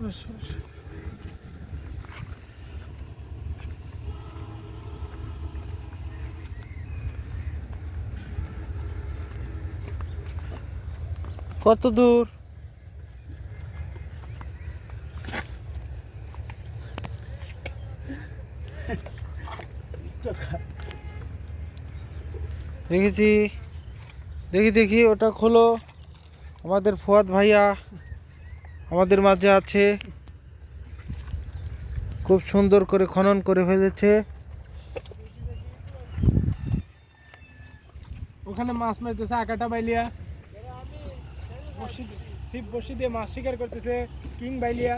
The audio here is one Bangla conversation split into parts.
কত দূর? দেখেছি। দেখি দেখি ওটা খোলো। আমাদের ফুয়াদ ভাইয়া। আমাদের মাঝে আছে। খুব সুন্দর করে খনন করে ফেলেছে। ওখানে মাছ মারতেছে আকাটা বাইলিয়া। শিব বসি দিয়ে মাছ শিকার করতেছে কিং বাইলিয়া।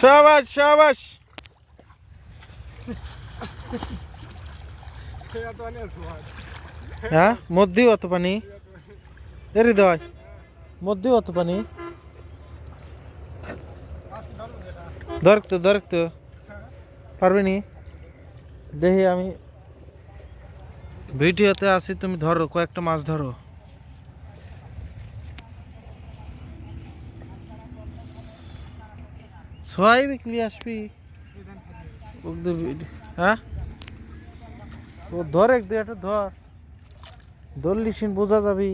সাবাস সাবাস। হ্যাঁ? মধ্যেই অত পানি। এরি দেওয়াই মধ্যেই অত পানি। ধরক তো ধরক তো পারবে নি? দেখি আমি ভিডিওতে আসি তুমি ধরো, কয়েকটা মাছ ধরো। ছয় বিক্রি আসবি? হ্যাঁ? ও ধর এক, দুই একটা ধর। ধরলি সিন, বোঝা যাবি।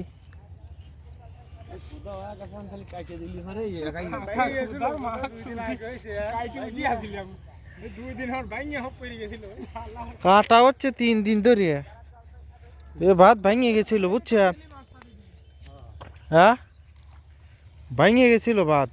কাটা হচ্ছে তিন দিন ধরে। এ ভাত ভাঙিয়ে গেছিল, বুঝছেন? হ্যাঁ? ভাঙিয়ে গেছিল ভাত।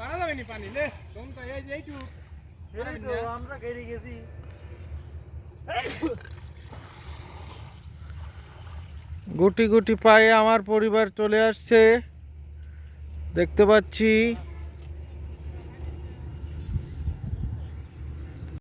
পারা যাবে নি পানি লে। দমটা এই যে এইটু আমরা গেছি। গুটি গুটি পায়ে আমার পরিবার চলে আসছে। দেখতে পাচ্ছি